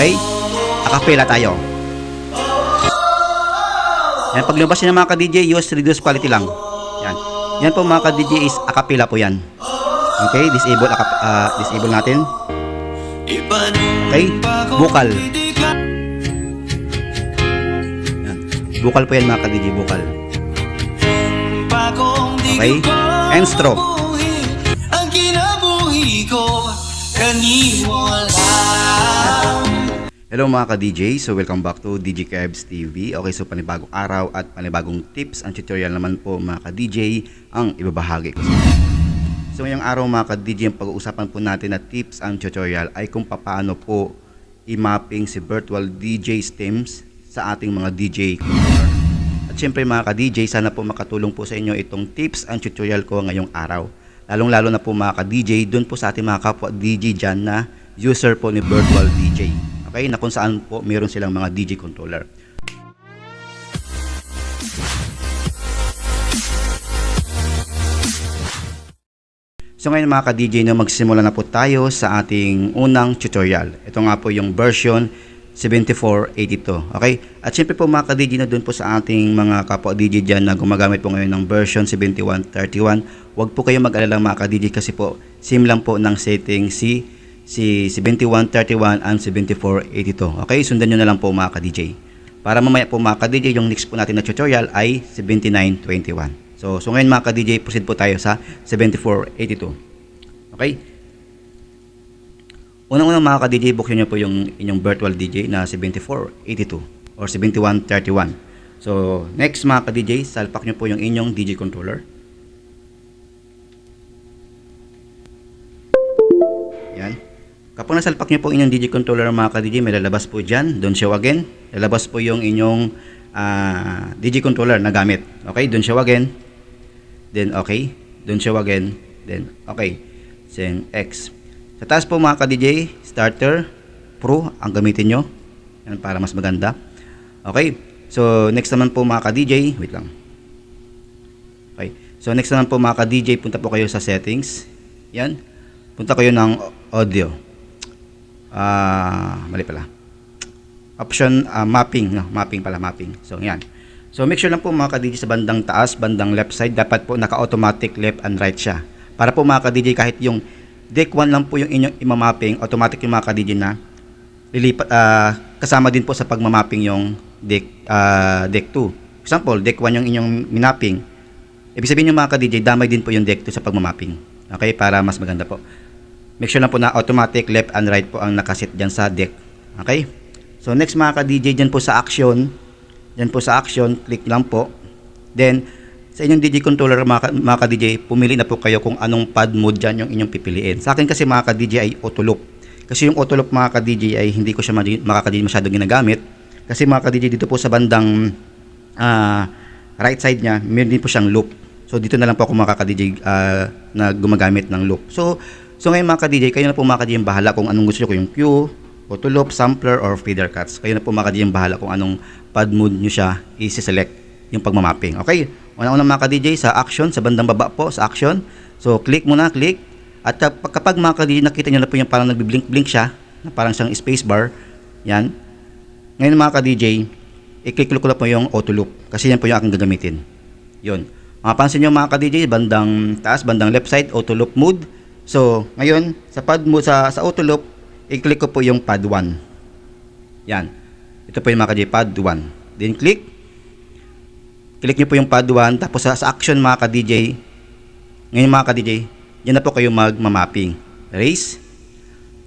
Okay? Akapela tayo. Yan, pag lumabas yun ng mga ka-DJ, use reduce quality lang. Yan. Yan po mga ka-DJ is akapela po yan. Okay, disable, akap, ah, disable natin. Okay, vocal. Yan. Vocal po yan mga ka-DJ, vocal. Okay? And stroke. Ang kinabuhi ko Kaniwala Hello mga ka-DJ, so welcome back to DJ Kebs TV. Okay, so panibagong araw at panibagong tips and tutorial naman po mga ka-DJ ang ibabahagi ko. So ngayong araw mga ka-DJ, ang pag-uusapan po natin na tips and tutorial ay kung paano po i-mapping si virtual DJ stems sa ating mga DJ controller. At syempre mga ka-DJ, sana po makatulong po sa inyo itong tips and tutorial ko ngayong araw. Lalong-lalo na po mga ka-DJ, doon po sa ating mga kapwa DJ dyan na user po ni virtual DJ. Okay, na kung saan po meron silang mga DJ controller. So ngayon mga ka-DJ no, magsimula na po tayo sa ating unang tutorial. Ito nga po yung version 7482. Okay? At syempre po mga ka-DJ na doon po sa ating mga kapwa DJ dyan na gumagamit po ngayon ng version 7131. Huwag po kayong mag-alala mga ka-DJ kasi po same lang po ng setting si si 7131 and 7482. Okay? Sundan nyo na lang po mga ka-DJ. Para mamaya po mga ka-DJ, yung next po natin na tutorial ay 7921. So, so ngayon mga ka-DJ, proceed po tayo sa 7482. Okay? Unang-unang mga ka-DJ, buksan nyo po yung inyong virtual DJ na 7482 or 7131. So, next mga ka-DJ, salpak nyo po yung inyong DJ controller. Yan. Kapag nasalpak nyo po inyong DJ controller mga ka-DJ, may lalabas po dyan. Don't show again. Lalabas po yung inyong ah, DJ controller na gamit. Okay, don't show again. Then okay. Don't show again. Then okay. Then X. Sa taas po mga ka-DJ, starter, pro ang gamitin nyo. Yan para mas maganda. Okay. So next naman po mga ka-DJ, wait lang. Okay. So next naman po mga ka-DJ, punta po kayo sa settings. Yan. Punta kayo ng audio. Ah, mali pala. Option ah, mapping, no? mapping pala, mapping. So yan. So make sure lang po mga ka-DJ sa bandang taas, bandang left side, dapat po naka-automatic left and right siya. Para po mga ka-DJ kahit yung deck 1 lang po yung inyong imamapping, automatic yung mga ka-DJ na lilipat ah, kasama din po sa pagmamapping yung deck ah, deck 2. Example, deck 1 yung inyong minapping. Ibig sabihin yung mga ka-DJ, damay din po yung deck 2 sa pagmamapping. Okay, para mas maganda po. Make sure lang po na automatic left and right po ang nakasit dyan sa deck. Okay? So next mga ka-DJ dyan po sa action, dyan po sa action, click lang po. Then, sa inyong DJ controller mga, ka- mga ka-DJ, pumili na po kayo kung anong pad mode dyan yung inyong pipiliin. Sa akin kasi mga ka-DJ ay auto loop. Kasi yung auto loop mga ka-DJ ay hindi ko siya mga ka-DJ masyadong ginagamit. Kasi mga ka-DJ dito po sa bandang ah, right side niya, meron din po siyang loop. So dito na lang po ako mga ka-DJ ah, na gumagamit ng loop. So so ngayon mga ka-DJ, kayo na po mga ka-DJ bahala kung anong gusto kung yung cue, auto loop, sampler, or feeder cuts. Kayo na po mga ka-DJ bahala kung anong pad mode nyo siya i-select yung pagmamapping. Okay? Una-una mga ka-DJ sa action, sa bandang baba po, sa action. So click muna, click. At kap- kapag mga ka-DJ nakita nyo na po yung parang nagbi-blink-blink siya, na parang siyang space bar, yan. Ngayon mga ka-DJ, i-click ko lang po yung auto loop kasi yan po yung aking gagamitin. Yun. Mapapansin nyo mga ka-DJ, bandang taas, bandang left side, auto loop mode. So, ngayon, sa pad mode, sa, sa auto loop, i-click ko po yung pad 1. Yan. Ito po yung mga ka-DJ, pad 1. Then click. Click nyo po yung pad 1. Tapos sa, sa action mga ka-DJ, ngayon mga ka-DJ, yan na po kayo mag-mapping. Erase.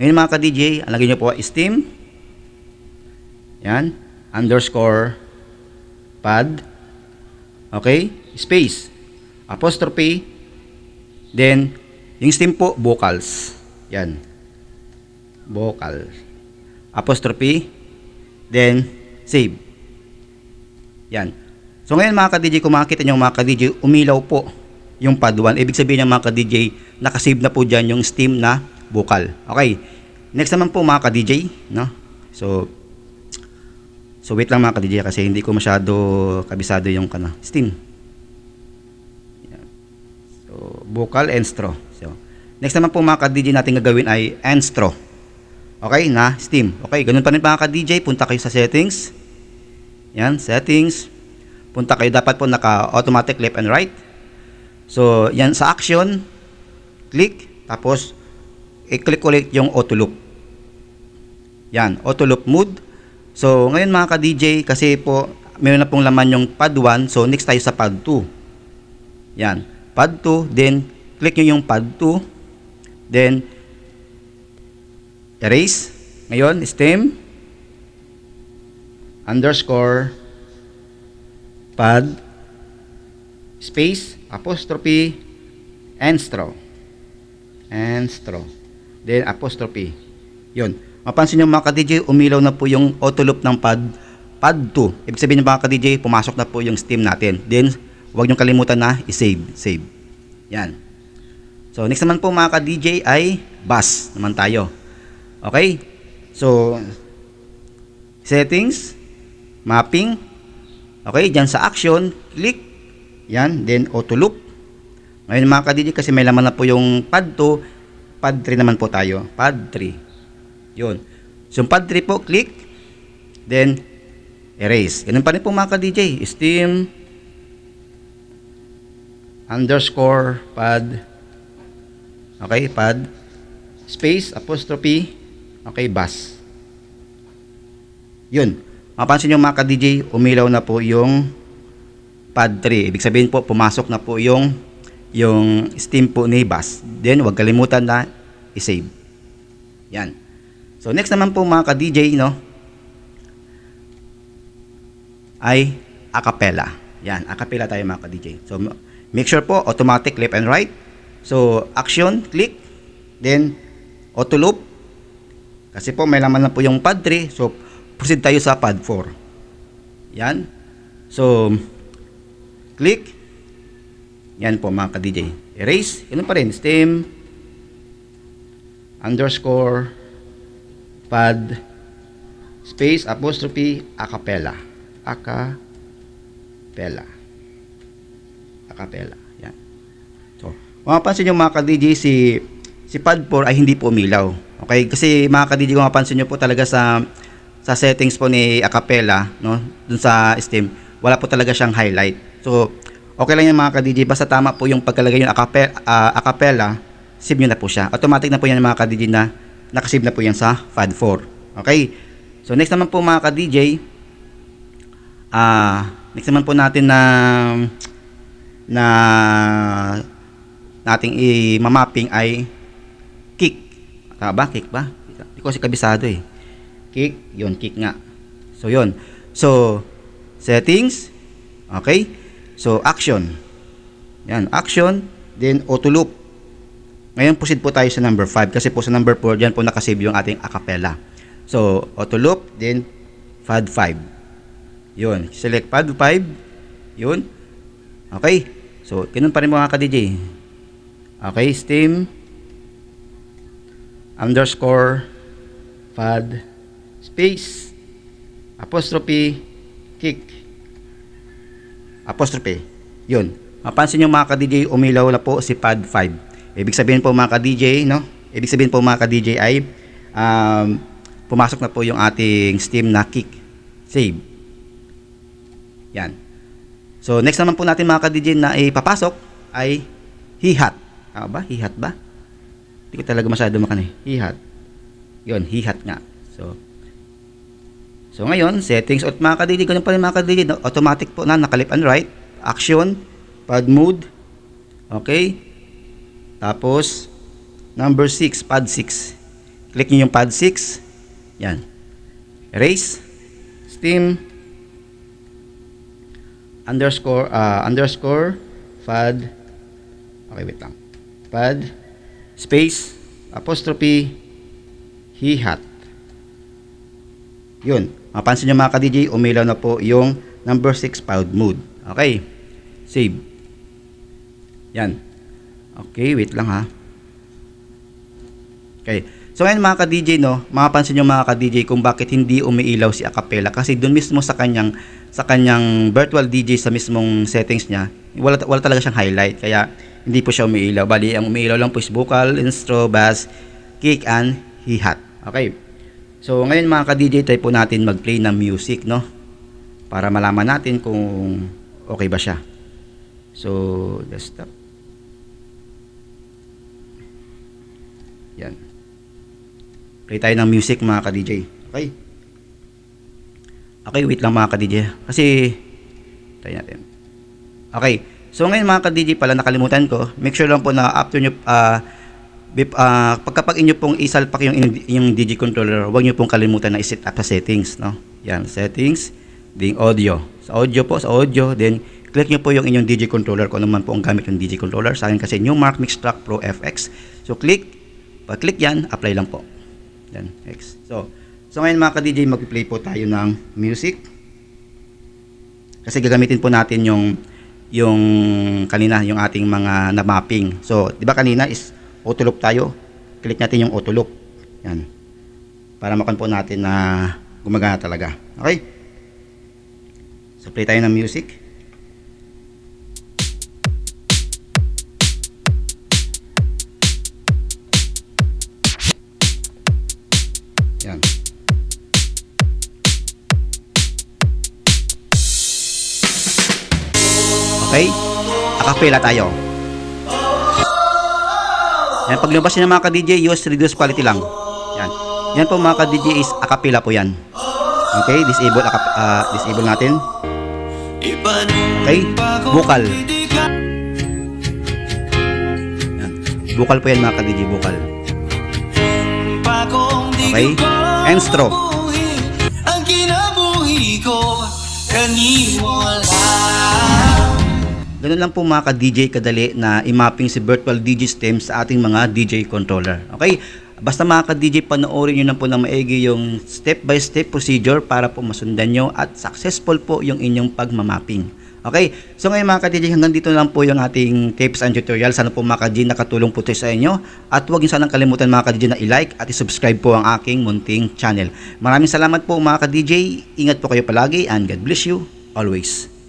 Ngayon mga ka-DJ, ang lagay nyo po Steam. Yan. Underscore pad. Okay? Space. Apostrophe. Then, yung Steam po, vocals. Yan. Vocal. Apostrophe. Then, save. Yan. So ngayon mga ka-DJ, kung makikita nyo mga ka-DJ, umilaw po yung pad 1. Ibig sabihin ng mga ka-DJ, nakasave na po dyan yung Steam na vocal. Okay. Next naman po mga ka-DJ, no? So, so wait lang mga ka-DJ kasi hindi ko masyado kabisado yung kana, Steam. So, vocal and straw. Next naman po mga ka-DJ natin gagawin ay and straw. Okay, na Steam. Okay, ganun pa rin mga ka-DJ. Punta kayo sa settings. Yan, settings. Punta kayo, dapat po naka-automatic left and right. So, yan sa action. Click. Tapos, i-click ulit yung auto loop. Yan, auto loop mode. So, ngayon mga ka-DJ, kasi po, meron na pong laman yung pad 1. So, next tayo sa pad 2. Yan, pad 2. Then, click nyo yung pad 2. Then, erase. Ngayon, stem underscore pad space apostrophe and straw. And straw. Then apostrophe. Yun. Mapansin nyo mga ka-DJ umilaw na po yung auto loop ng pad pad 2 ibig sabihin ng mga ka-DJ pumasok na po yung steam natin. Then huwag nyo kalimutan na i-save save. Yan so next naman po mga ka-DJ ay bus naman tayo. Okay? So settings mapping. Okay dyan sa action click. Yan then auto loop. Ngayon mga ka-DJ kasi may laman na po yung pad 2 pad 3 naman po tayo. Pad 3 yun. So yung pad 3 po click then erase. Ganun pa rin po mga ka-DJ steam underscore pad okay pad. Space apostrophe. Okay bus yun. Mapansin nyo mga ka-DJ umilaw na po yung pad 3 ibig sabihin po pumasok na po yung yung steam po ni bus then huwag kalimutan na i-save. Yan. So next naman po mga ka-DJ no? Ay acapella yan acapella tayo mga ka-DJ so make sure po automatic left and right so action click then auto loop kasi po may laman na po yung pad 3 so proceed tayo sa pad 4 yan. So click. Yan po mga ka-DJ erase. Yun pa rin stem underscore pad space apostrophe acapella acapella acapella mapapansin nyo mga ka-DJ si si pad 4 ay hindi po umilaw. Okay? Kasi mga ka-DJ kung mapapansin nyo po talaga sa sa settings po ni acapella no? Dun sa Steam wala po talaga siyang highlight. So okay lang yan mga ka-DJ basta tama po yung pagkalagay yung acapella, acapella save nyo na po siya. Automatic na po yan mga ka-DJ na nakasave na po yan sa FAD4 okay? So next naman po mga ka-DJ ah next naman po natin na na nating i-mapping ay kick. Tama ba? Kick ba? Hindi ko kasi kabisado eh. Kick yun kick nga. So yun. So settings okay. So action. Yan action then auto loop. Ngayon proceed po tayo sa number 5 kasi po sa number 4 diyan po nakasave yung ating acapella so auto loop then fad 5 yun select pad 5 yun. Okay. So ganun pa rin mga ka-DJ okay steam. Underscore pad space. Apostrophe kick. Apostrophe. Yun. Mapansin nyo mga ka-DJ umilaw na po si pad 5 ibig sabihin po mga ka-DJ no? Ibig sabihin po mga ka-DJ ay um, pumasok na po yung ating steam na kick. Save. Yan. So next naman po natin mga ka-DJ na ipapasok ay hi-hat Tama ba? Hi-hat ba? Hindi ko talaga masyado makan eh. Hi-hat. Yun, hi-hat nga. So, so ngayon, settings at mga kadili, ganun pa rin mga kadili, no? automatic po na, nakalip and right, action, pad mode, okay, tapos, number 6, pad 6. Click nyo yung pad 6, yan, erase, steam, underscore, uh, underscore, pad, okay, wait lang, pad, space, apostrophe, hi-hat. Yun. Mapansin nyo mga ka-DJ, umilaw na po yung number 6 pad mode. Okay. Save. Yan. Okay, wait lang ha. Okay. So ngayon mga ka-DJ no, mapapansin nyo mga ka-DJ kung bakit hindi umiilaw si Acapella kasi doon mismo sa kanyang sa kanyang virtual DJ sa mismong settings niya, wala wala talaga siyang highlight kaya hindi po siya umiilaw. Bali, ang umiilaw lang po is vocal, intro, bass, kick, and hi-hat. Okay. So ngayon mga ka-DJ, try po natin mag-play ng music, no? Para malaman natin kung okay ba siya. So, desktop. Yan. Play tayo ng music mga ka-DJ. Okay? Okay, wait lang mga ka-DJ. Kasi, try natin. Okay. So ngayon mga ka-DJ pala nakalimutan ko. Make sure lang po na after nyo, bip, ah, pagkapag inyo pong isalpak yung, yung DJ controller, huwag nyo pong kalimutan na iset up sa settings. No? Yan, settings, then audio. Sa audio po, sa audio, then click nyo po yung inyong DJ controller kung ano man po ang gamit yung DJ controller. Sa akin kasi Newmark Mix Track Pro FX. So click, pag-click yan, apply lang po. Yan, next. So, so ngayon mga ka-DJ, mag-play po tayo ng music. Kasi gagamitin po natin yung yung kanina yung ating mga na mapping. So, 'di ba kanina is auto loop tayo. Click natin yung auto loop. Yan. Para makan po natin na gumagana talaga. Okay? So, play tayo ng music. Yan. Okay? Akapela tayo. Yan, pag lumabas ng mga ka-DJ, use reduce quality lang. Yan. Yan po mga ka-DJ is akapela po yan. Okay, disable, ah, disable natin. Okay, vocal. Yan. Vocal po yan mga ka-DJ, vocal. Okay. Enstro. Ang kinabuhi ko Kaniwala Ganun lang po mga ka-DJ kadali na i-mapping si virtual DJ stem sa ating mga DJ controller. Okay? Basta mga ka-DJ, panoorin nyo na po ng maigi yung step-by-step procedure para po masundan nyo at successful po yung inyong pagmamapping. Okay? So ngayon mga ka-DJ, hanggang dito lang po yung ating tips and tutorial. Sana po mga ka-DJ nakatulong po ito sa inyo. At huwag nyo sanang kalimutan mga ka-DJ na i-like at i-subscribe po ang aking munting channel. Maraming salamat po mga ka-DJ. Ingat po kayo palagi and God bless you always.